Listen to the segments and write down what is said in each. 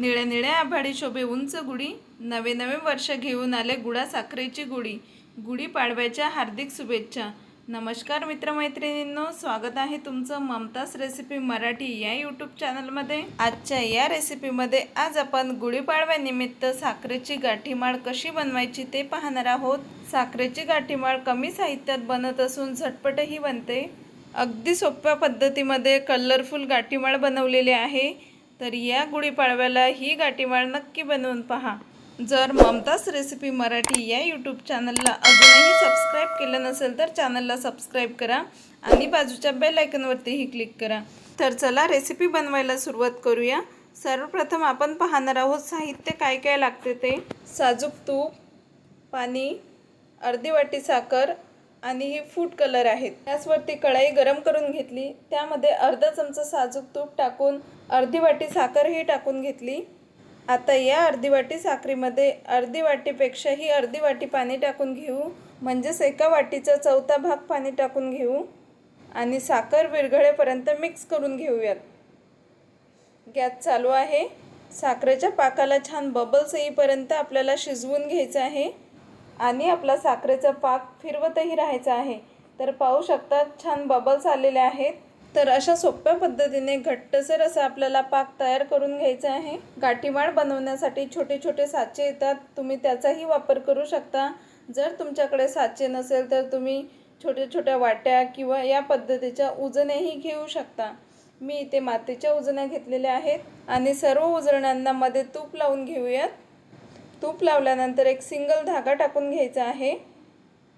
निळे निळे आभाडी शोभे उंच गुढी नवे नवे वर्ष घेऊन आले गुडा साखरेची गुढी. गुढी पाडव्याच्या हार्दिक शुभेच्छा. नमस्कार मित्रमैत्रिणींनो स्वागत आहे तुमचं ममताज रेसिपी मराठी या यूट्यूब चॅनलमध्ये आजच्या या रेसिपीमध्ये आज आपण गुढीपाडव्यानिमित्त साखरेची गाठीमाळ कशी बनवायची ते पाहणार आहोत. साखरेची गाठीमाळ कमी साहित्यात बनत असून झटपटही बनते. अगदी सोप्या पद्धतीमध्ये कलरफुल गाठीमाळ बनवलेली आहे. तर या गुढीपाडव्याला ही गाठीमाळ नक्की बनवून पहा. जर ममताज रेसिपी मराठी या यूट्यूब चॅनलला अजूनही सबस्क्राईब केलं नसेल तर चॅनलला सबस्क्राईब करा आणि बाजूच्या बेल आयकनवरतीही क्लिक करा. तर चला रेसिपी बनवायला सुरुवात करूया. सर्वप्रथम आपण पाहणार आहोत साहित्य काय काय लागते ते. साजूक तूप पाणी अर्धी वाटी साखर आणि हे फूड कलर आहेत. त्याचवरती कढाई गरम करून घेतली. त्यामध्ये अर्धा चमचा साजूक तूप टाकून अर्धी वाटी साखरही टाकून घेतली. आता या अर्धी वाटी साखरेमध्ये अर्धी वाटीपेक्षाही अर्धी वाटी पाणी टाकून घेऊ. म्हणजेच एका वाटीचा चौथा भाग पाणी टाकून घेऊ. आणि साखर विरघळेपर्यंत मिक्स करून घेऊयात. गॅस चालू आहे. साखरेच्या पाकाला छान बबल्स येईपर्यंत आपल्याला शिजवून घ्यायचं आहे. आणि आपला साखरेचा पाक फिरवतही राहायचा आहे. तर पाहू शकता छान बबल्स आलेले आहेत. तर अशा सोप्या पद्धतीने घट्टसर असं आपल्याला पाक तयार करून घ्यायचा आहे. गाठीमाळ बनवण्यासाठी छोटे छोटे साचे येतात. तुम्ही त्याचाही वापर करू शकता. जर तुमच्याकडे साचे नसेल तर तुम्ही छोट्या छोट्या वाट्या किंवा या पद्धतीच्या उजण्याही घेऊ शकता. मी इथे मातीच्या उजण्या घेतलेल्या आहेत. आणि सर्व उजण्यांना मध्ये तूप लावून घेऊयात. तूप लावल्यानंतर एक सिंगल धागा टाकून घ्यायचा आहे.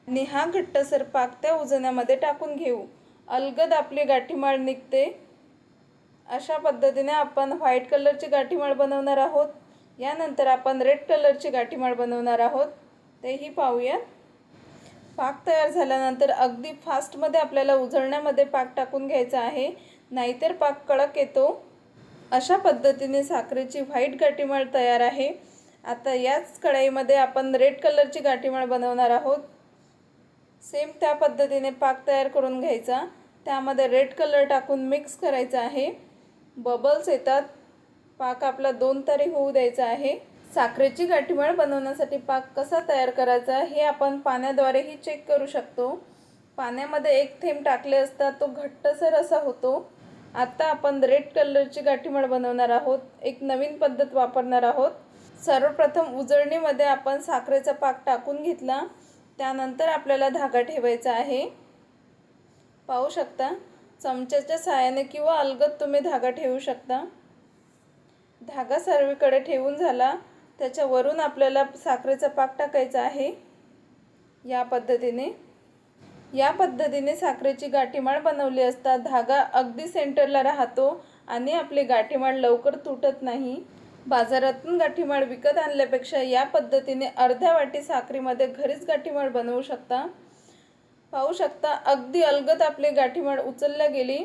आणि हा घट्टसर पाक त्या उजण्यामध्ये टाकून घेऊ. अलगद आपली गाठीमाळ निघते. अशा पद्धतीने आपण व्हाईट कलरची गाठीमाळ बनवणार आहोत. यानंतर आपण रेड कलरची गाठीमाळ बनवणार आहोत. तेही पाहूयात पाक तयार झाल्यानंतर अगदी फास्टमध्ये आपल्याला उजळण्यामध्ये पाक टाकून घ्यायचा आहे. नाहीतर पाक कडक येतो. अशा पद्धतीने साखरेची व्हाईट गाठीमाळ तयार आहे. आता याच कढईमध्ये आपण रेड कलरची गाठीमाळ बनवणार आहोत. सेम त्या पद्धतीने पाक तयार करून घ्यायचा. त्यामध्ये रेड कलर टाकून मिक्स करायचा आहे. बबल्स येतात. पाक आपला दोन तरी होऊ द्यायचा आहे. साखरेची गाठीमाळ बनवण्यासाठी पाक कसा तयार करायचा हे आपण पाण्याद्वारेही चेक करू शकतो. पाण्यामध्ये एक थेंब टाकले असता तो घट्टसर असा होतो. आता आपण रेड कलरची गाठीमाळ बनवणार आहोत. एक नवीन पद्धत वापरणार आहोत. सर्वप्रथम उजळणीमध्ये आपण साखरेचा पाक टाकून घेतला. त्यानंतर आपल्याला धागा ठेवायचा आहे. पाहू शकता चमच्याच्या साहाय्याने किंवा अलगद तुम्ही धागा ठेवू शकता. धागा सर्वीकडे ठेवून झाला. त्याच्यावरून आपल्याला साखरेचा पाक टाकायचा आहे. या पद्धतीने. या पद्धतीने साखरेची गाठीमाळ बनवली असता धागा अगदी सेंटरला राहतो आणि आपली गाठीमाळ लवकर तुटत नाही. बाजारातून गाठीमाळ विकत आणल्यापेक्षा या पद्धतीने अर्ध्या वाटी साखरीमध्ये घरीच गाठीमाळ बनवू शकता. पाहू शकता अगदी अलगद आपली गाठीमाळ उचलल्या गेली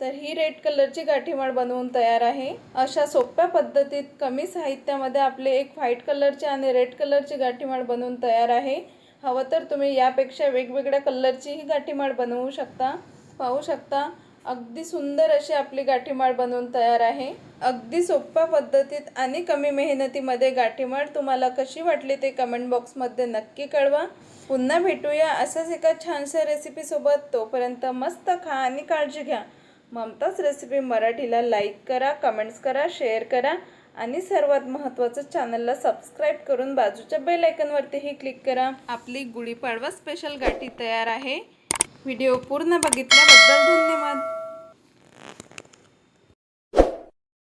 तर ही रेड कलरची गाठीमाळ बनवून तयार आहे. अशा सोप्या पद्धतीत कमी साहित्यामध्ये आपले एक व्हाईट कलरची आणि रेड कलरची गाठीमाळ बनवून तयार आहे. हवं तर तुम्ही यापेक्षा वेगवेगळ्या कलरचीही गाठीमाळ बनवू शकता. पाहू शकता अगदी सुंदर अशी आपली गाठीमाळ बनवून तयार आहे. अगदी सोप्या पद्धतीत आणि कमी मेहनतीमध्ये गाठीमाळ तुम्हाला कशी वाटली ते कमेंट बॉक्समध्ये नक्की कळवा. पुन्हा भेटूया असंच एका छानशा रेसिपीसोबत तोपर्यंत मस्त खा आणि काळजी घ्या. ममताच रेसिपी मराठीला लाईक करा कमेंट्स करा शेअर करा आणि सर्वात महत्त्वाचं चॅनलला सबस्क्राईब करून बाजूच्या बेल आयकनवरतीही क्लिक करा. आपली गुढीपाडवा स्पेशल गाठी तयार आहे. व्हिडिओ पूर्ण बघितल्याबद्दल धन्यवाद.